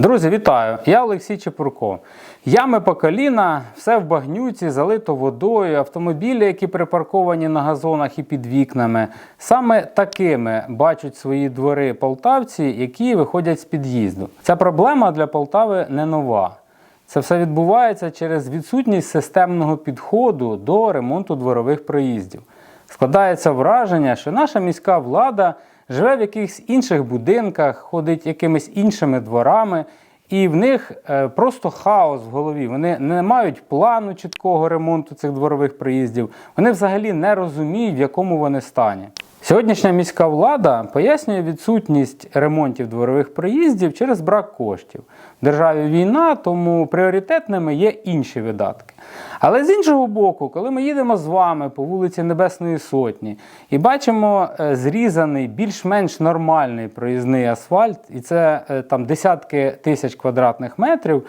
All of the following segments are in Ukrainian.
Друзі, вітаю! Я Олексій Чепурко. Ями по коліна, все в багнюці, залито водою, автомобілі, які припарковані на газонах і під вікнами. Саме такими бачать свої двори полтавці, які виходять з під'їзду. Ця проблема для Полтави не нова. Це все відбувається через відсутність системного підходу до ремонту дворових проїздів. Складається враження, що наша міська влада живе в якихось інших будинках, ходить якимись іншими дворами, і в них е, просто хаос в голові. Вони не мають плану чіткого ремонту цих дворових проїздів. Вони взагалі не розуміють, в якому вони стані. Сьогоднішня міська влада пояснює відсутність ремонтів дворових проїздів через брак коштів. В державі війна, тому пріоритетними є інші видатки. Але з іншого боку, коли ми їдемо з вами по вулиці Небесної Сотні і бачимо е, зрізаний більш-менш нормальний проїзний асфальт, і це е, там десятки тисяч квадратних метрів.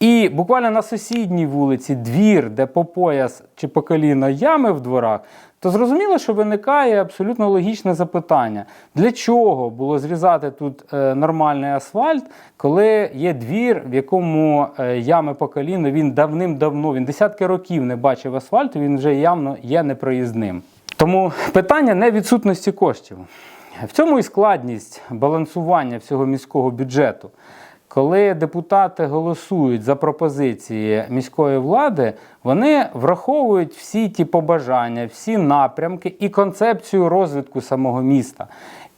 І буквально на сусідній вулиці двір, де по пояс чи по коліно ями в дворах, то зрозуміло, що виникає абсолютно логічне запитання: для чого було зрізати тут е, нормальний асфальт, коли є двір, в якому е, ями по коліно, він давним-давно, він десятки років не бачив асфальту, він вже явно є непроїзним. Тому питання не відсутності коштів. В цьому і складність балансування всього міського бюджету. Коли депутати голосують за пропозиції міської влади, вони враховують всі ті побажання, всі напрямки і концепцію розвитку самого міста.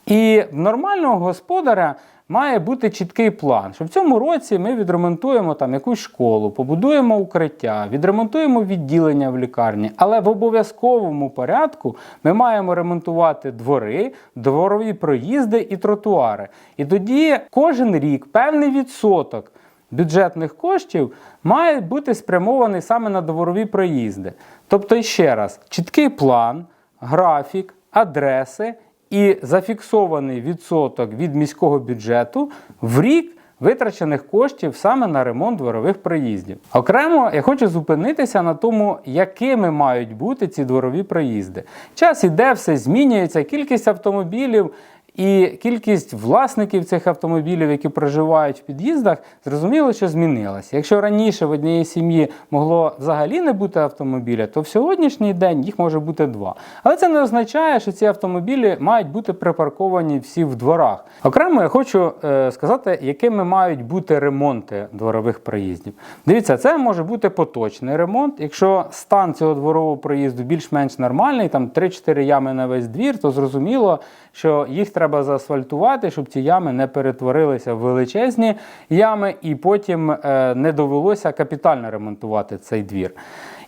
І нормального господаря має бути чіткий план, що в цьому році ми відремонтуємо там якусь школу, побудуємо укриття, відремонтуємо відділення в лікарні, але в обов'язковому порядку ми маємо ремонтувати двори, дворові проїзди і тротуари. І тоді кожен рік певний відсоток. Бюджетних коштів має бути спрямований саме на дворові проїзди. Тобто, ще раз, чіткий план, графік, адреси і зафіксований відсоток від міського бюджету в рік витрачених коштів саме на ремонт дворових проїздів. Окремо я хочу зупинитися на тому, якими мають бути ці дворові проїзди. Час іде, все змінюється, кількість автомобілів. І кількість власників цих автомобілів, які проживають в під'їздах, зрозуміло, що змінилася. Якщо раніше в однієї сім'ї могло взагалі не бути автомобіля, то в сьогоднішній день їх може бути два. Але це не означає, що ці автомобілі мають бути припарковані всі в дворах. Окремо я хочу е, сказати, якими мають бути ремонти дворових проїздів. Дивіться, це може бути поточний ремонт. Якщо стан цього дворового проїзду більш-менш нормальний, там 3-4 ями на весь двір, то зрозуміло, що їх треба заасфальтувати, щоб ці ями не перетворилися в величезні ями, і потім е, не довелося капітально ремонтувати цей двір.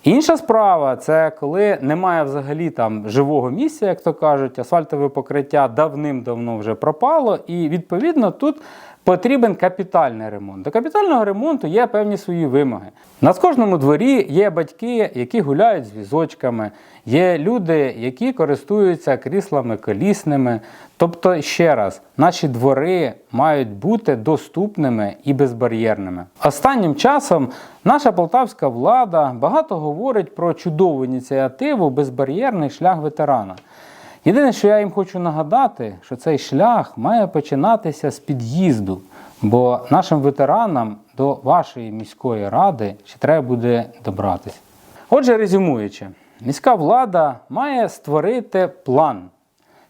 Інша справа це коли немає взагалі там живого місця, як то кажуть, асфальтове покриття давним-давно вже пропало, і відповідно тут. Потрібен капітальний ремонт. До капітального ремонту є певні свої вимоги. На кожному дворі є батьки, які гуляють з візочками, є люди, які користуються кріслами колісними. Тобто, ще раз, наші двори мають бути доступними і безбар'єрними. Останнім часом наша полтавська влада багато говорить про чудову ініціативу Безбар'єрний шлях ветерана. Єдине, що я їм хочу нагадати, що цей шлях має починатися з під'їзду, бо нашим ветеранам до вашої міської ради ще треба буде добратися. Отже, резюмуючи, міська влада має створити план,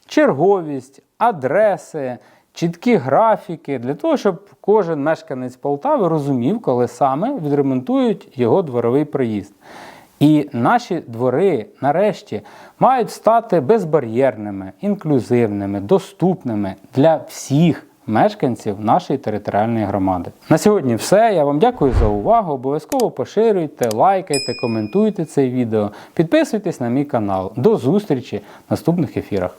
черговість, адреси, чіткі графіки для того, щоб кожен мешканець Полтави розумів, коли саме відремонтують його дворовий проїзд. І наші двори нарешті мають стати безбар'єрними, інклюзивними, доступними для всіх мешканців нашої територіальної громади. На сьогодні все. Я вам дякую за увагу. Обов'язково поширюйте, лайкайте, коментуйте це відео, підписуйтесь на мій канал. До зустрічі в наступних ефірах.